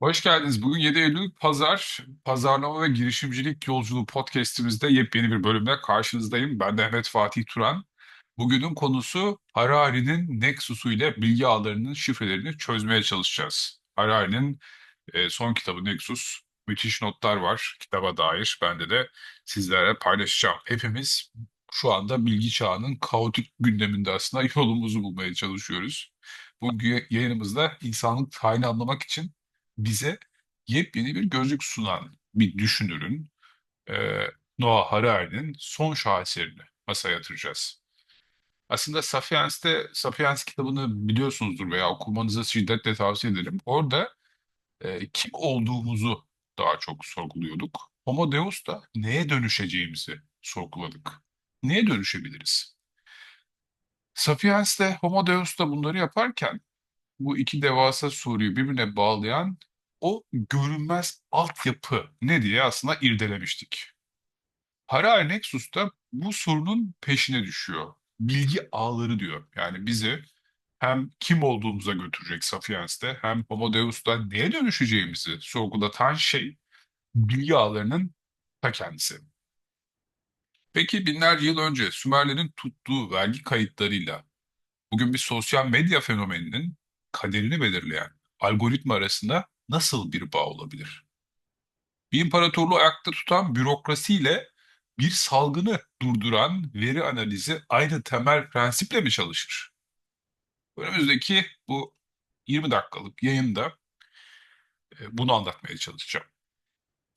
Hoş geldiniz. Bugün 7 Eylül Pazar, Pazarlama ve Girişimcilik Yolculuğu podcast'imizde yepyeni bir bölümle karşınızdayım. Ben de Mehmet Fatih Turan. Bugünün konusu Harari'nin Nexus'u ile bilgi ağlarının şifrelerini çözmeye çalışacağız. Harari'nin e, son kitabı Nexus. Müthiş notlar var kitaba dair. Ben de de sizlerle paylaşacağım. Hepimiz şu anda bilgi çağının kaotik gündeminde aslında yolumuzu bulmaya çalışıyoruz. Bu yayınımızda insanlık tarihini anlamak için bize yepyeni bir gözlük sunan bir düşünürün e, Noah Harari'nin son şaheserini masaya yatıracağız. Aslında Sapiens'te Sapiens kitabını biliyorsunuzdur veya okumanızı şiddetle tavsiye ederim. Orada e, kim olduğumuzu daha çok sorguluyorduk. Homo Deus da neye dönüşeceğimizi sorguladık. Neye dönüşebiliriz? Sapiens'te Homo Deus da bunları yaparken bu iki devasa soruyu birbirine bağlayan o görünmez altyapı ne diye aslında irdelemiştik. Harari Nexus bu sorunun peşine düşüyor. Bilgi ağları diyor. Yani bizi hem kim olduğumuza götürecek Sapiens'te hem Homo Deus'ta neye dönüşeceğimizi sorgulatan şey bilgi ağlarının ta kendisi. Peki binlerce yıl önce Sümerlerin tuttuğu vergi kayıtlarıyla bugün bir sosyal medya fenomeninin kaderini belirleyen algoritma arasında nasıl bir bağ olabilir? Bir imparatorluğu ayakta tutan bürokrasiyle bir salgını durduran veri analizi aynı temel prensiple mi çalışır? Önümüzdeki bu 20 dakikalık yayında e, bunu anlatmaya çalışacağım.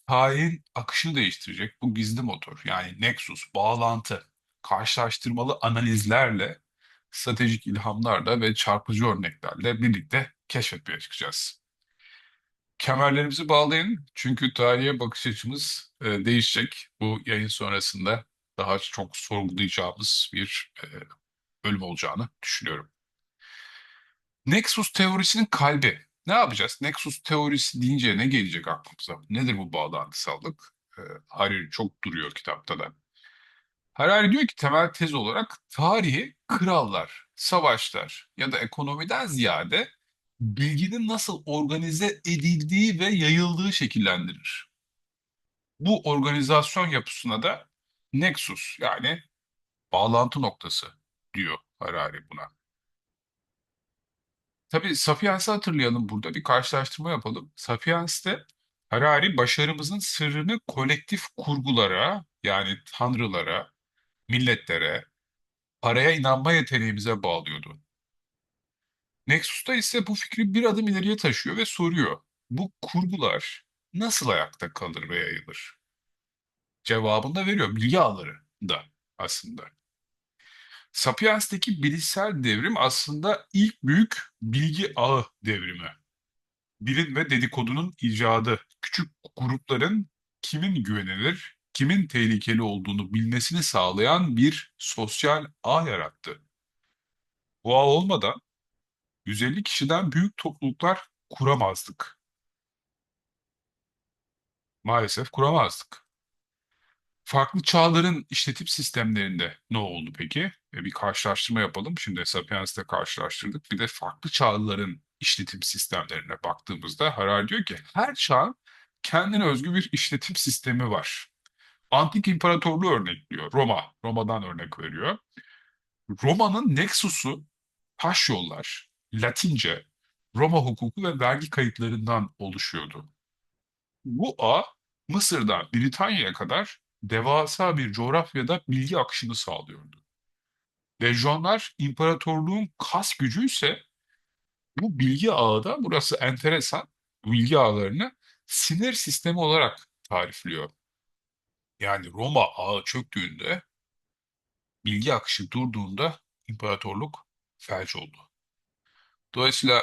Tarihin akışını değiştirecek bu gizli motor yani Nexus, bağlantı, karşılaştırmalı analizlerle, stratejik ilhamlarla ve çarpıcı örneklerle birlikte keşfetmeye çıkacağız. Kemerlerimizi bağlayın çünkü tarihe bakış açımız e, değişecek. Bu yayın sonrasında daha çok sorgulayacağımız bir e, bölüm olacağını düşünüyorum. Nexus teorisinin kalbi. Ne yapacağız? Nexus teorisi deyince ne gelecek aklımıza? Nedir bu bağlantısallık? E, Hariri çok duruyor kitapta da. Harari diyor ki temel tez olarak tarihi krallar, savaşlar ya da ekonomiden ziyade bilginin nasıl organize edildiği ve yayıldığı şekillendirir. Bu organizasyon yapısına da nexus yani bağlantı noktası diyor Harari buna. Tabii Sapiens'i hatırlayalım burada bir karşılaştırma yapalım. Sapiens'te Harari başarımızın sırrını kolektif kurgulara yani tanrılara, milletlere, paraya inanma yeteneğimize bağlıyordu. Nexus'ta ise bu fikri bir adım ileriye taşıyor ve soruyor. Bu kurgular nasıl ayakta kalır ve yayılır? Cevabını da veriyor. Bilgi ağları da aslında. Sapiens'teki bilişsel devrim aslında ilk büyük bilgi ağı devrimi. Bilim ve dedikodunun icadı, küçük grupların kimin güvenilir, kimin tehlikeli olduğunu bilmesini sağlayan bir sosyal ağ yarattı. Bu ağ olmadan 150 kişiden büyük topluluklar kuramazdık. Maalesef kuramazdık. Farklı çağların işletim sistemlerinde ne oldu peki? E, bir karşılaştırma yapalım. Şimdi Sapiens'te karşılaştırdık. Bir de farklı çağların işletim sistemlerine baktığımızda Harari diyor ki her çağın kendine özgü bir işletim sistemi var. Antik İmparatorluğu örnekliyor. Roma, Roma'dan örnek veriyor. Roma'nın Nexus'u taş yollar, Latince, Roma hukuku ve vergi kayıtlarından oluşuyordu. Bu ağ Mısır'dan Britanya'ya kadar devasa bir coğrafyada bilgi akışını sağlıyordu. Lejyonlar imparatorluğun kas gücü ise bu bilgi ağı da burası enteresan bilgi ağlarını sinir sistemi olarak tarifliyor. Yani Roma ağı çöktüğünde bilgi akışı durduğunda imparatorluk felç oldu. Dolayısıyla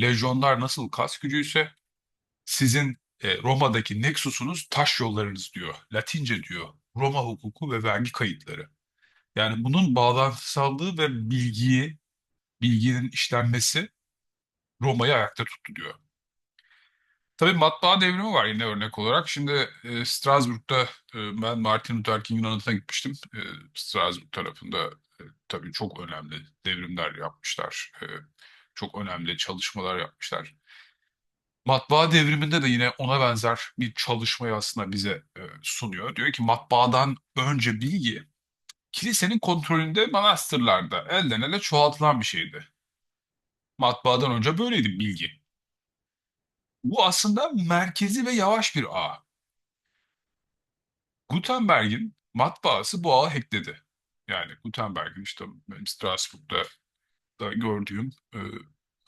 lejyonlar nasıl kas gücüyse sizin e, Roma'daki nexusunuz taş yollarınız diyor. Latince diyor. Roma hukuku ve vergi kayıtları. Yani bunun bağlantısallığı ve bilgiyi, bilginin işlenmesi Roma'yı ayakta tuttu diyor. Tabii matbaa devrimi var yine örnek olarak. Şimdi e, Strasbourg'da e, ben Martin Luther King'in anıtına gitmiştim. E, Strasbourg tarafında e, tabii çok önemli devrimler yapmışlar. E, çok önemli çalışmalar yapmışlar. Matbaa devriminde de yine ona benzer bir çalışmayı aslında bize e, sunuyor. Diyor ki matbaadan önce bilgi kilisenin kontrolünde manastırlarda elden ele çoğaltılan bir şeydi. Matbaadan önce böyleydi bilgi. Bu aslında merkezi ve yavaş bir ağ. Gutenberg'in matbaası bu ağı hackledi. Yani Gutenberg'in işte benim Strasbourg'da da gördüğüm e,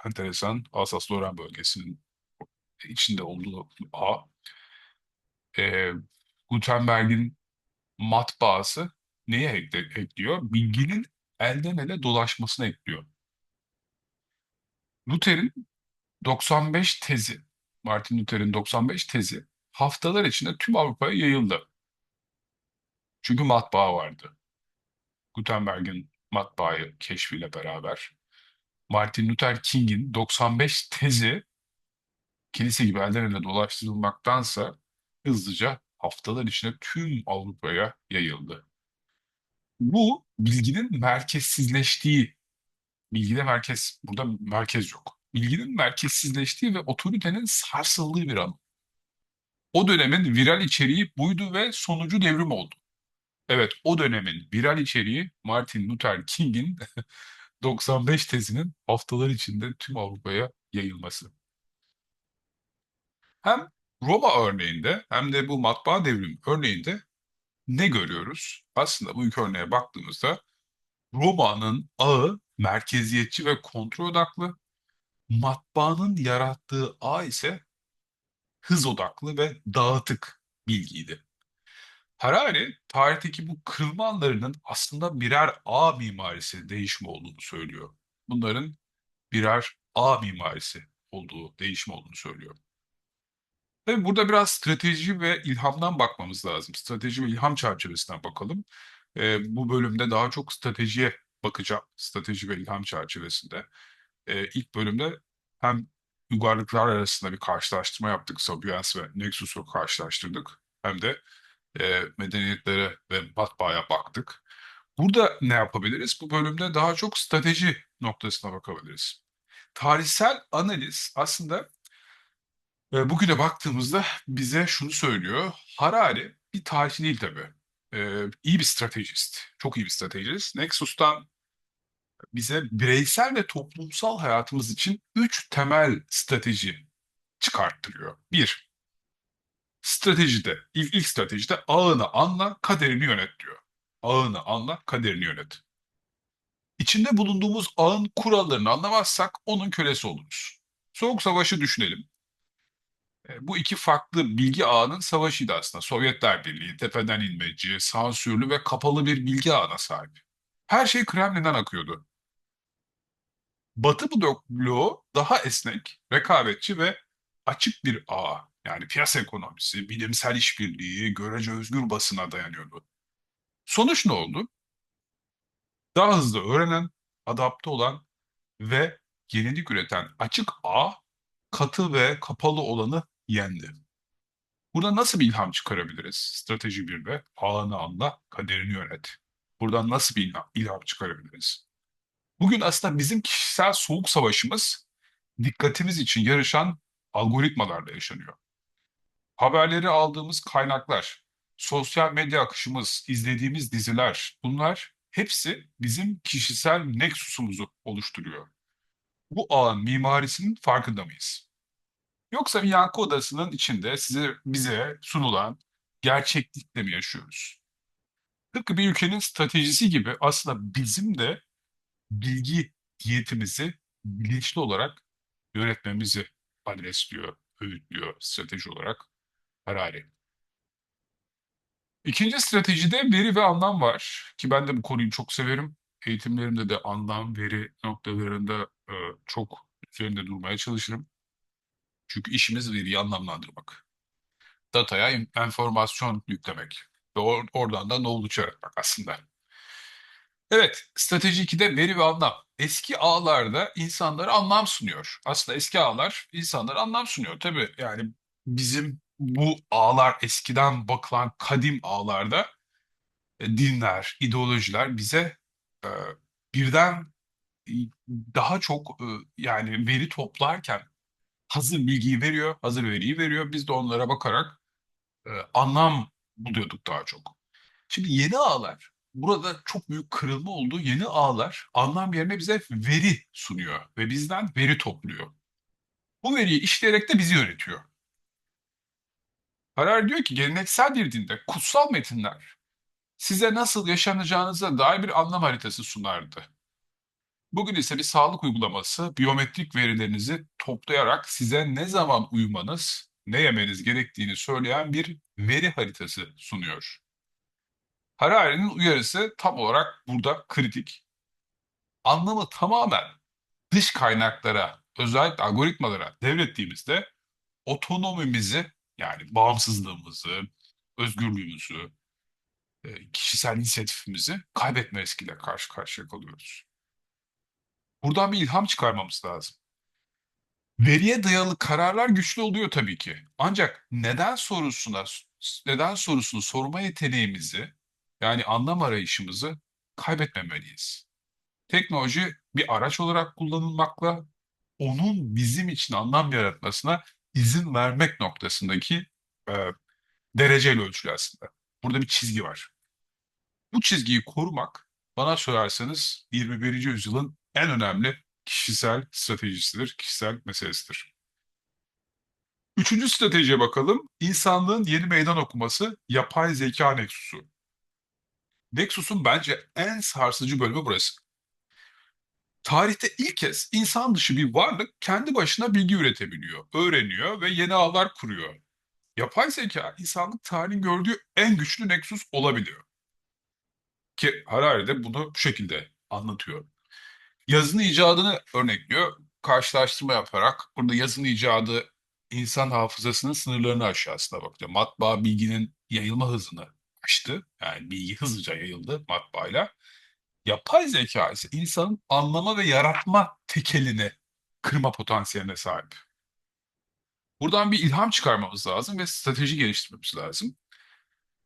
enteresan Alsace-Lorraine bölgesinin içinde olduğu ağ. E, Gutenberg'in matbaası neye ekliyor? Bilginin elden ele dolaşmasını ekliyor. Luther'in 95 tezi, Martin Luther'in 95 tezi haftalar içinde tüm Avrupa'ya yayıldı. Çünkü matbaa vardı. Gutenberg'in matbaayı keşfiyle beraber Martin Luther King'in 95 tezi kilise gibi elden ele dolaştırılmaktansa hızlıca haftalar içinde tüm Avrupa'ya yayıldı. Bu bilginin merkezsizleştiği, bilgide merkez, burada merkez yok. Bilginin merkezsizleştiği ve otoritenin sarsıldığı bir an. O dönemin viral içeriği buydu ve sonucu devrim oldu. Evet, o dönemin viral içeriği Martin Luther King'in 95 tezinin haftalar içinde tüm Avrupa'ya yayılması. Hem Roma örneğinde hem de bu matbaa devrimi örneğinde ne görüyoruz? Aslında bu iki örneğe baktığımızda Roma'nın ağı merkeziyetçi ve kontrol odaklı, matbaanın yarattığı ağ ise hız odaklı ve dağıtık bilgiydi. Harari, tarihteki bu kırılma anlarının aslında birer ağ mimarisi değişimi olduğunu söylüyor. Bunların birer ağ mimarisi olduğu, değişim olduğunu söylüyor. Tabii burada biraz strateji ve ilhamdan bakmamız lazım. Strateji ve ilham çerçevesinden bakalım. Ee, bu bölümde daha çok stratejiye bakacağım. Strateji ve ilham çerçevesinde. Ee, ilk bölümde hem uygarlıklar arasında bir karşılaştırma yaptık. Sapiens ve Nexus'u karşılaştırdık. Hem de e, medeniyetlere ve matbaaya baktık. Burada ne yapabiliriz? Bu bölümde daha çok strateji noktasına bakabiliriz. Tarihsel analiz aslında e, bugüne baktığımızda bize şunu söylüyor. Harari bir tarihçi değil tabii. E, iyi bir stratejist. Çok iyi bir stratejist. Nexus'tan bize bireysel ve toplumsal hayatımız için üç temel strateji çıkarttırıyor. Bir, stratejide, ilk, ilk stratejide ağını anla, kaderini yönet diyor. Ağını anla, kaderini yönet. İçinde bulunduğumuz ağın kurallarını anlamazsak onun kölesi oluruz. Soğuk Savaşı düşünelim. E, Bu iki farklı bilgi ağının savaşıydı aslında. Sovyetler Birliği, tepeden inmeci, sansürlü ve kapalı bir bilgi ağına sahip. Her şey Kremlin'den akıyordu. Batı bloğu daha esnek, rekabetçi ve açık bir ağ. Yani piyasa ekonomisi, bilimsel işbirliği, görece özgür basına dayanıyordu. Sonuç ne oldu? Daha hızlı öğrenen, adapte olan ve yenilik üreten açık ağ katı ve kapalı olanı yendi. Burada nasıl bir ilham çıkarabiliriz? Strateji 1'de ağını anla, kaderini yönet. Buradan nasıl bir ilham, ilham çıkarabiliriz? Bugün aslında bizim kişisel soğuk savaşımız dikkatimiz için yarışan algoritmalarla yaşanıyor. Haberleri aldığımız kaynaklar, sosyal medya akışımız, izlediğimiz diziler bunlar hepsi bizim kişisel nexusumuzu oluşturuyor. Bu ağın mimarisinin farkında mıyız? Yoksa bir yankı odasının içinde size bize sunulan gerçeklikle mi yaşıyoruz? Tıpkı bir ülkenin stratejisi gibi aslında bizim de bilgi diyetimizi bilinçli olarak yönetmemizi adresliyor, öğütlüyor strateji olarak Harari. İkinci stratejide veri ve anlam var ki ben de bu konuyu çok severim. Eğitimlerimde de anlam, veri noktalarında e, çok üzerinde durmaya çalışırım. Çünkü işimiz veriyi anlamlandırmak. Dataya enformasyon yüklemek ve or- oradan da knowledge yaratmak aslında. Evet, strateji 2'de veri ve anlam. Eski ağlarda insanlara anlam sunuyor. Aslında eski ağlar insanlara anlam sunuyor. Tabii yani bizim bu ağlar eskiden bakılan kadim ağlarda e, dinler, ideolojiler bize e, birden e, daha çok e, yani veri toplarken hazır bilgiyi veriyor, hazır veriyi veriyor. Biz de onlara bakarak e, anlam buluyorduk daha çok. Şimdi yeni ağlar, burada çok büyük kırılma oldu. Yeni ağlar anlam yerine bize veri sunuyor ve bizden veri topluyor. Bu veriyi işleyerek de bizi yönetiyor. Harari diyor ki geleneksel bir dinde kutsal metinler size nasıl yaşanacağınıza dair bir anlam haritası sunardı. Bugün ise bir sağlık uygulaması biyometrik verilerinizi toplayarak size ne zaman uyumanız, ne yemeniz gerektiğini söyleyen bir veri haritası sunuyor. Harari'nin uyarısı tam olarak burada kritik. Anlamı tamamen dış kaynaklara, özellikle algoritmalara devrettiğimizde otonomimizi yani bağımsızlığımızı, özgürlüğümüzü, e, kişisel inisiyatifimizi kaybetme riskiyle karşı karşıya kalıyoruz. Buradan bir ilham çıkarmamız lazım. Veriye dayalı kararlar güçlü oluyor tabii ki. Ancak neden sorusuna neden sorusunu sorma yeteneğimizi yani anlam arayışımızı kaybetmemeliyiz. Teknoloji bir araç olarak kullanılmakla onun bizim için anlam yaratmasına izin vermek noktasındaki e, dereceyle ölçülü aslında. Burada bir çizgi var. Bu çizgiyi korumak bana sorarsanız 21. yüzyılın en önemli kişisel stratejisidir, kişisel meselesidir. Üçüncü stratejiye bakalım. İnsanlığın yeni meydan okuması yapay zeka nexusu. Nexus'un bence en sarsıcı bölümü burası. Tarihte ilk kez insan dışı bir varlık kendi başına bilgi üretebiliyor, öğreniyor ve yeni ağlar kuruyor. Yapay zeka insanlık tarihin gördüğü en güçlü nexus olabiliyor. Ki Harari de bunu bu şekilde anlatıyor. Yazının icadını örnekliyor. Karşılaştırma yaparak burada yazının icadı insan hafızasının sınırlarını aslında bakıyor. Matbaa bilginin yayılma hızını aştı. Yani bilgi hızlıca yayıldı matbaayla. Yapay zeka ise insanın anlama ve yaratma tekelini kırma potansiyeline sahip. Buradan bir ilham çıkarmamız lazım ve strateji geliştirmemiz lazım.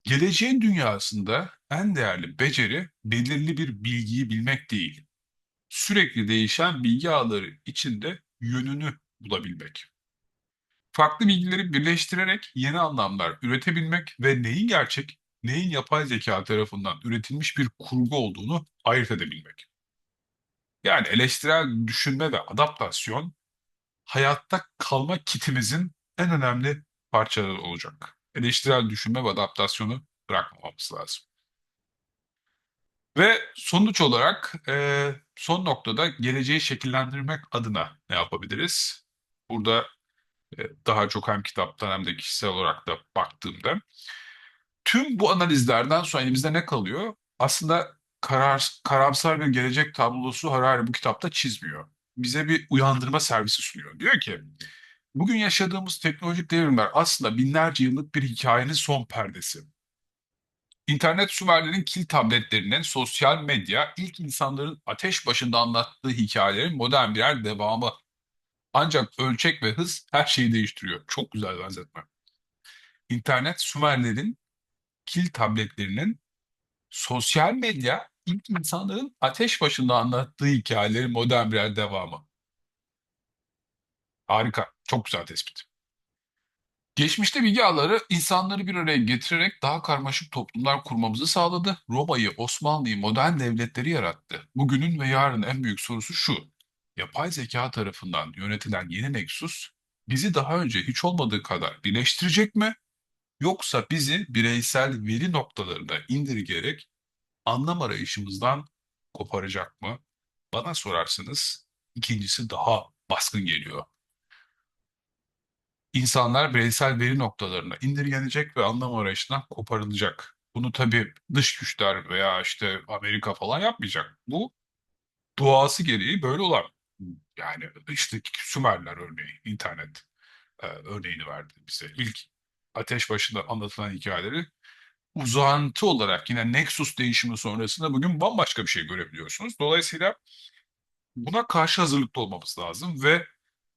Geleceğin dünyasında en değerli beceri belirli bir bilgiyi bilmek değil. Sürekli değişen bilgi ağları içinde yönünü bulabilmek. Farklı bilgileri birleştirerek yeni anlamlar üretebilmek ve neyin gerçek, neyin yapay zeka tarafından üretilmiş bir kurgu olduğunu ayırt edebilmek. Yani eleştirel düşünme ve adaptasyon hayatta kalma kitimizin en önemli parçaları olacak. Eleştirel düşünme ve adaptasyonu bırakmamamız lazım. Ve sonuç olarak e, son noktada geleceği şekillendirmek adına ne yapabiliriz? Burada e, daha çok hem kitaptan hem de kişisel olarak da baktığımda tüm bu analizlerden sonra elimizde ne kalıyor? Aslında karar, karamsar bir gelecek tablosu Harari bu kitapta çizmiyor. Bize bir uyandırma servisi sunuyor. Diyor ki bugün yaşadığımız teknolojik devrimler aslında binlerce yıllık bir hikayenin son perdesi. İnternet Sümerlerin kil tabletlerinin sosyal medya ilk insanların ateş başında anlattığı hikayelerin modern birer devamı. Ancak ölçek ve hız her şeyi değiştiriyor. Çok güzel benzetme. İnternet Sümerlerin kil tabletlerinin sosyal medya ilk insanların ateş başında anlattığı hikayelerin modern birer devamı. Harika. Çok güzel tespit. Geçmişte bilgi ağları insanları bir araya getirerek daha karmaşık toplumlar kurmamızı sağladı. Roma'yı, Osmanlı'yı, modern devletleri yarattı. Bugünün ve yarının en büyük sorusu şu. Yapay zeka tarafından yönetilen yeni Nexus bizi daha önce hiç olmadığı kadar birleştirecek mi? Yoksa bizi bireysel veri noktalarına indirgeyerek anlam arayışımızdan koparacak mı? Bana sorarsanız ikincisi daha baskın geliyor. İnsanlar bireysel veri noktalarına indirgenecek ve anlam arayışından koparılacak. Bunu tabii dış güçler veya işte Amerika falan yapmayacak. Bu doğası gereği böyle olan. Yani işte Sümerler örneği, internet e, örneğini verdi bize. İlk ateş başında anlatılan hikayeleri uzantı olarak yine Nexus değişimi sonrasında bugün bambaşka bir şey görebiliyorsunuz. Dolayısıyla buna karşı hazırlıklı olmamız lazım ve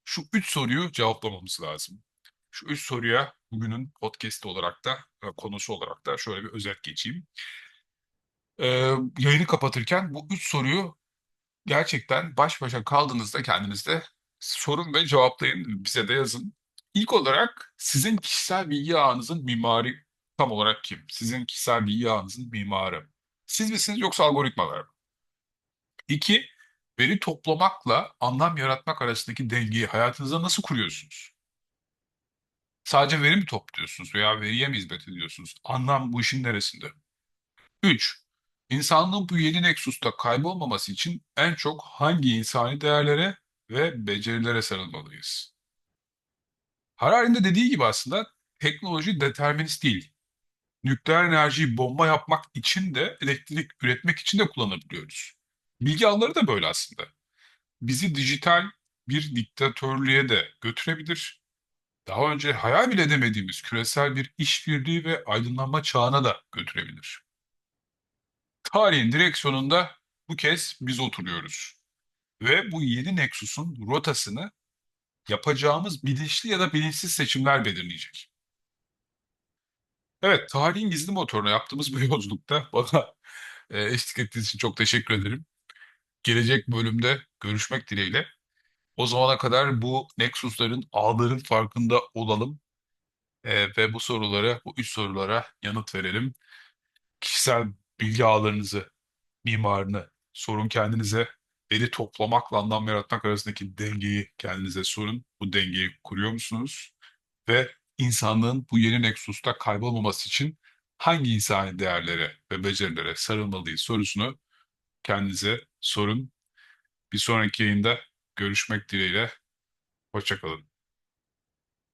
şu üç soruyu cevaplamamız lazım. Şu üç soruya bugünün podcast'i olarak da e, konusu olarak da şöyle bir özet geçeyim. Ee, yayını kapatırken bu üç soruyu gerçekten baş başa kaldığınızda kendinizde Sorun ve cevaplayın, bize de yazın. İlk olarak sizin kişisel bilgi ağınızın mimari tam olarak kim? Sizin kişisel bilgi ağınızın mimarı. Siz misiniz yoksa algoritmalar mı? İki, veri toplamakla anlam yaratmak arasındaki dengeyi hayatınızda nasıl kuruyorsunuz? Sadece veri mi topluyorsunuz veya veriye mi hizmet ediyorsunuz? Anlam bu işin neresinde? 3. İnsanlığın bu yeni Nexus'ta kaybolmaması için en çok hangi insani değerlere ve becerilere sarılmalıyız? Harari'nin de dediği gibi aslında teknoloji determinist değil. Nükleer enerjiyi bomba yapmak için de elektrik üretmek için de kullanabiliyoruz. Bilgi ağları da böyle aslında. Bizi dijital bir diktatörlüğe de götürebilir. Daha önce hayal bile edemediğimiz küresel bir işbirliği ve aydınlanma çağına da götürebilir. Tarihin direksiyonunda bu kez biz oturuyoruz. Ve bu yeni Nexus'un rotasını yapacağımız bilinçli ya da bilinçsiz seçimler belirleyecek. Evet, tarihin gizli motoruna yaptığımız bu yolculukta bana e, eşlik ettiğiniz için çok teşekkür ederim. Gelecek bölümde görüşmek dileğiyle. O zamana kadar bu Nexus'ların, ağların farkında olalım e, ve bu sorulara, bu üç sorulara yanıt verelim. Kişisel bilgi ağlarınızı, mimarını sorun kendinize. Veri toplamakla anlam yaratmak arasındaki dengeyi kendinize sorun. Bu dengeyi kuruyor musunuz? Ve insanlığın bu yeni Nexus'ta kaybolmaması için hangi insani değerlere ve becerilere sarılmalıyız sorusunu kendinize sorun. Bir sonraki yayında görüşmek dileğiyle. Hoşçakalın.